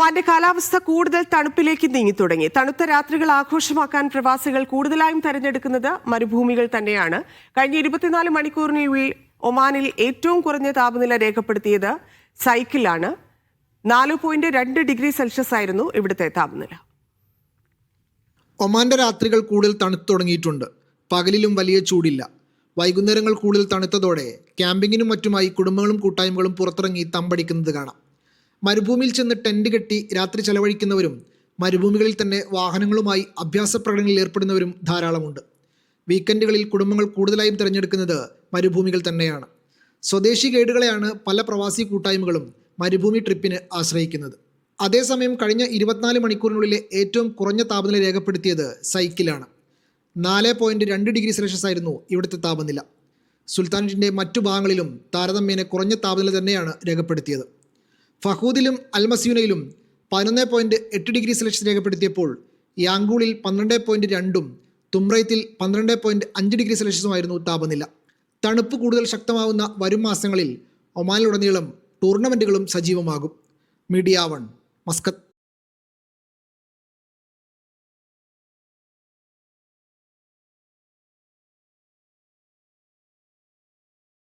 ഒമാന്റെ കാലാവസ്ഥ കൂടുതൽ തണുപ്പിലേക്ക് നീങ്ങി തുടങ്ങി. തണുത്ത രാത്രികൾ ആഘോഷമാക്കാൻ പ്രവാസികൾ കൂടുതലായും തെരഞ്ഞെടുക്കുന്നത് മരുഭൂമികൾ തന്നെയാണ്. കഴിഞ്ഞ ഇരുപത്തിനാല് മണിക്കൂറിനുള്ളിൽ ഒമാനിൽ ഏറ്റവും കുറഞ്ഞ താപനില രേഖപ്പെടുത്തിയത് സൈക്കിളാണ് നാല് പോയിന്റ് രണ്ട് ഡിഗ്രി സെൽഷ്യസ് ആയിരുന്നു ഇവിടുത്തെ താപനില. ഒമാന്റെ രാത്രികൾ കൂടുതൽ തണുത്തു തുടങ്ങിയിട്ടുണ്ട്. പകലിലും വലിയ ചൂടില്ല. വൈകുന്നേരങ്ങൾ കൂടുതൽ തണുത്തതോടെ ക്യാമ്പിങ്ങിനും മറ്റുമായി കുടുംബങ്ങളും കൂട്ടായ്മകളും പുറത്തിറങ്ങി തമ്പടിക്കുന്നത് കാണാം. മരുഭൂമിയിൽ ചെന്ന് ടെന്റ് കെട്ടി രാത്രി ചെലവഴിക്കുന്നവരും മരുഭൂമികളിൽ തന്നെ വാഹനങ്ങളുമായി അഭ്യാസ പ്രകടനങ്ങളിൽ ഏർപ്പെടുന്നവരും ധാരാളമുണ്ട്. വീക്കെൻഡുകളിൽ കുടുംബങ്ങൾ കൂടുതലായും തിരഞ്ഞെടുക്കുന്നത് മരുഭൂമികൾ തന്നെയാണ്. സ്വദേശി ഗൈഡുകളെയാണ് പല പ്രവാസി കൂട്ടായ്മകളും മരുഭൂമി ട്രിപ്പിന് ആശ്രയിക്കുന്നത്. അതേസമയം കഴിഞ്ഞ ഇരുപത്തിനാല് മണിക്കൂറിനുള്ളിലെ ഏറ്റവും കുറഞ്ഞ താപനില രേഖപ്പെടുത്തിയത് സൈക്കിളാണ്. നാല് പോയിന്റ് രണ്ട് ഡിഗ്രി സെൽഷ്യസ് ആയിരുന്നു ഇവിടുത്തെ താപനില. സുൽത്താനറ്റിന്റെ മറ്റു ഭാഗങ്ങളിലും താരതമ്യേന കുറഞ്ഞ താപനില തന്നെയാണ് രേഖപ്പെടുത്തിയത്. ഫഹൂദിലും അൽമസ്യൂനയിലും പതിനൊന്ന് പോയിന്റ് എട്ട് ഡിഗ്രി സെൽഷ്യസ് രേഖപ്പെടുത്തിയപ്പോൾ യാങ്കൂളിൽ പന്ത്രണ്ട് പോയിന്റ് രണ്ടും തുമ്രയത്തിൽ പന്ത്രണ്ട് പോയിന്റ് അഞ്ച് ഡിഗ്രി സെൽഷ്യസുമായിരുന്നു താപനില. തണുപ്പ് കൂടുതൽ ശക്തമാവുന്ന വരും മാസങ്ങളിൽ ഒമാനിലുടനീളം ടൂർണമെന്റുകളും സജീവമാകും. Media one Muscat.